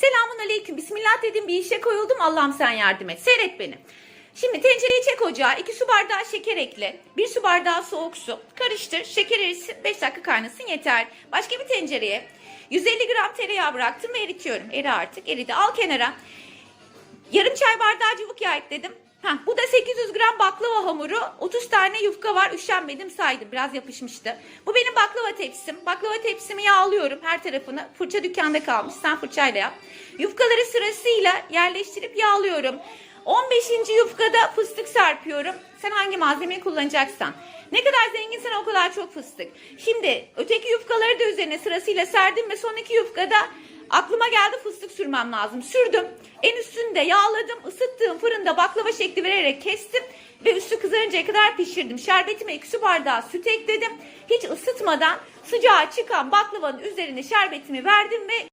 Selamun aleyküm. Bismillah dedim bir işe koyuldum. Allah'ım sen yardım et. Seyret beni. Şimdi tencereyi çek ocağa. 2 su bardağı şeker ekle. 1 su bardağı soğuk su. Karıştır. Şeker erisin. 5 dakika kaynasın yeter. Başka bir tencereye 150 gram tereyağı bıraktım ve eritiyorum. Eri artık. Eridi. Al kenara. Yarım çay bardağı cıvık yağ ekledim. Baklava hamuru. 30 tane yufka var. Üşenmedim saydım. Biraz yapışmıştı. Bu benim baklava tepsim. Baklava tepsimi yağlıyorum her tarafını. Fırça dükkanda kalmış. Sen fırçayla yap. Yufkaları sırasıyla yerleştirip yağlıyorum. 15. yufkada fıstık serpiyorum. Sen hangi malzemeyi kullanacaksan. Ne kadar zenginsen o kadar çok fıstık. Şimdi öteki yufkaları da üzerine sırasıyla serdim ve son iki yufkada Aklıma geldi fıstık sürmem lazım. Sürdüm. En üstünde yağladım. ısıttığım fırında baklava şekli vererek kestim. Ve üstü kızarıncaya kadar pişirdim. Şerbetime iki su bardağı süt ekledim. Hiç ısıtmadan sıcağı çıkan baklavanın üzerine şerbetimi verdim ve